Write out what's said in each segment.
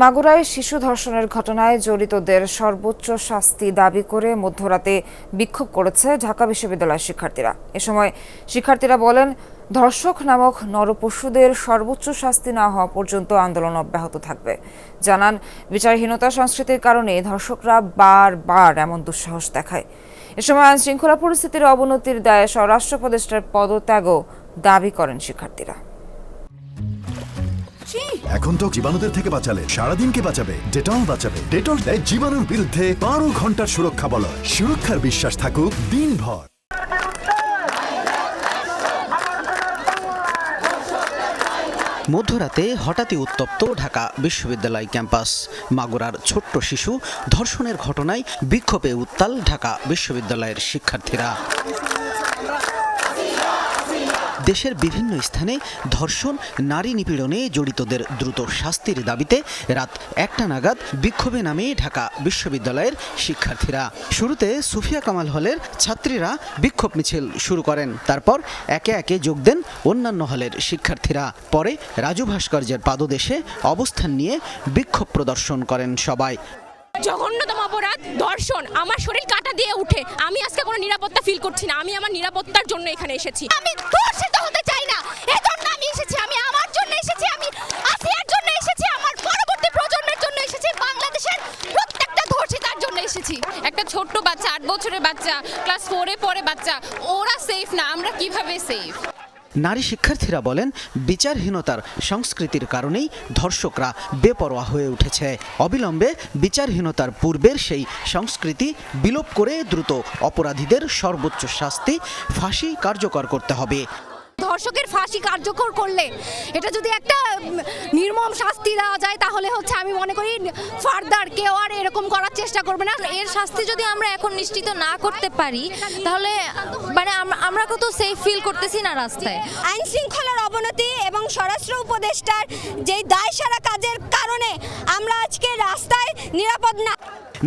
মাগুরায় শিশু ধর্ষণের ঘটনায় জড়িতদের সর্বোচ্চ শাস্তি দাবি করে মধ্যরাতে বিক্ষোভ করেছে ঢাকা বিশ্ববিদ্যালয়ের শিক্ষার্থীরা। এ সময় শিক্ষার্থীরা বলেন, ধর্ষক নামক নরপশুদের সর্বোচ্চ শাস্তি না হওয়া পর্যন্ত আন্দোলন অব্যাহত থাকবে। জানান, বিচারহীনতা সংস্কৃতির কারণে ধর্ষকরা বারবার এমন দুঃসাহস দেখায়। এ সময় আইন শৃঙ্খলা পরিস্থিতির অবনতির দায়ে স্বরাষ্ট্র উপদেষ্টার পদত্যাগও দাবি করেন শিক্ষার্থীরা। এখন তো জীবাণুদের থেকে বাঁচালে সারাদিনকে বাঁচাবে ডেটল বাঁচাবে। ডেটল দেয় জীবাণুর বিরুদ্ধে বারো ঘণ্টার সুরক্ষা বলয় সুরক্ষার বিশ্বাস থাকুক দিনভর। মধ্যরাতে হঠাৎই উত্তপ্ত ঢাকা বিশ্ববিদ্যালয় ক্যাম্পাস। মাগুরার ছোট্ট শিশু ধর্ষণের ঘটনায় বিক্ষোভে উত্তাল ঢাকা বিশ্ববিদ্যালয়ের শিক্ষার্থীরা। দেশের বিভিন্ন স্থানে ধর্ষণ নারী নিপীড়নে জড়িতদের দ্রুত শাস্তির দাবিতে রাত একটা নাগাদ বিক্ষোভে নামে ঢাকা বিশ্ববিদ্যালয়ের শিক্ষার্থীরা। শুরুতে সুফিয়া কামাল হলের ছাত্রীরা বিক্ষোভ মিছিল শুরু করেন। তারপর একে একে যোগ দেন অন্যান্য হলের শিক্ষার্থীরা। পরে রাজু ভাস্কর্যের পাদদেশে অবস্থান নিয়ে বিক্ষোভ প্রদর্শন করেন সবাই। জঘন্যতম অপরাধ ধর্ষণ। আমার শরীর কাটা দিয়ে উঠে। আমি আজকে কোনো নিরাপত্তা ফিল করছি না। আমি আমার নিরাপত্তার জন্য এখানে এসেছি। আমি এসেছি। একটা ছোট্ট বাচ্চা, আট বছরের বাচ্চা ক্লাস ফোরে পড়ে বাচ্চা, ওরা সেফ না, আমরা কীভাবে সেফ নারী শিক্ষার্থীরা বলেন, বিচারহীনতার সংস্কৃতির কারণেই ধর্ষকরা বেপরোয়া হয়ে উঠেছে। অবিলম্বে বিচারহীনতার পূর্বের সেই সংস্কৃতি বিলোপ করে দ্রুত অপরাধীদের সর্বোচ্চ শাস্তি ফাঁসি কার্যকর করতে হবে। ধর্ষকের ফাঁসি কার্যকর করলে? এটা যদি একটা নির্মম শাস্তি দেওয়া যায়, তাহলে হচ্ছে আমি মনে করি ফার্দার কেউ আর এরকম করার চেষ্টা করবে না। এর শাস্তি যদি আমরা এখন নিশ্চিত না করতে পারি, তাহলে মানে আমরা কত সেফ ফিল করতেছি না রাস্তায়। আইন শৃঙ্খলার অবনতি এবং স্বরাষ্ট্র উপদেষ্টার যেই দায় সারা কাজের কারণে আমরা আজকে রাস্তায় নিরাপদ না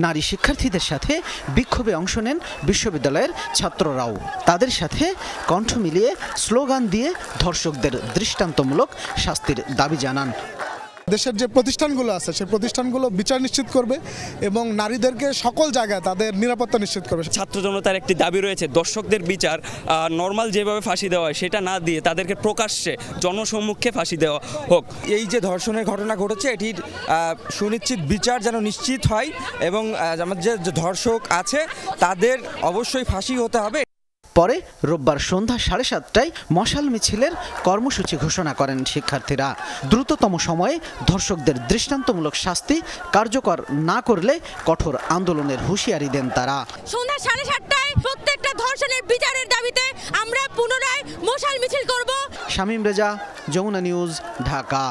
নারী শিক্ষার্থীদের সাথে বিক্ষোভে অংশ নেন বিশ্ববিদ্যালয়ের ছাত্ররাও। তাদের সাথে কণ্ঠ মিলিয়ে স্লোগান দিয়ে ধর্ষকদের দৃষ্টান্তমূলক শাস্তির দাবি জানান। দেশের যে প্রতিষ্ঠানগুলো আছে সেই প্রতিষ্ঠানগুলো বিচার নিশ্চিত করবে এবং নারীদেরকে সকল জায়গায় তাদের নিরাপত্তা নিশ্চিত করবে। ছাত্র জনতার একটি দাবি রয়েছে দর্শকদের বিচার নর্মাল যেভাবে ফাঁসি দেওয়া হয় সেটা না দিয়ে তাদেরকে প্রকাশ্যে জনসম্মুখে ফাঁসি দেওয়া হোক। এই যে ধর্ষণের ঘটনা ঘটেছে এটির সুনিশ্চিত বিচার যেন নিশ্চিত হয় এবং যে যে ধর্ষক আছে তাদের অবশ্যই ফাঁসি হতে হবে। পরে রোববার সন্ধ্যা সাড়ে সাতটায় মশাল মিছিলের কর্মসূচি ঘোষণা করেন শিক্ষার্থীরা। দ্রুততম সময়ে ধর্ষকদের দৃষ্টান্তমূলক শাস্তি কার্যকর না করলে কঠোর আন্দোলনের হুঁশিয়ারি দেন তারা। সন্ধ্যা সাড়ে সাতটায় প্রত্যেকটা ধর্ষণের বিচারের দাবিতে আমরা পুনরায় মশাল মিছিল করব। শামীম রেজা যমুনা নিউজ ঢাকা।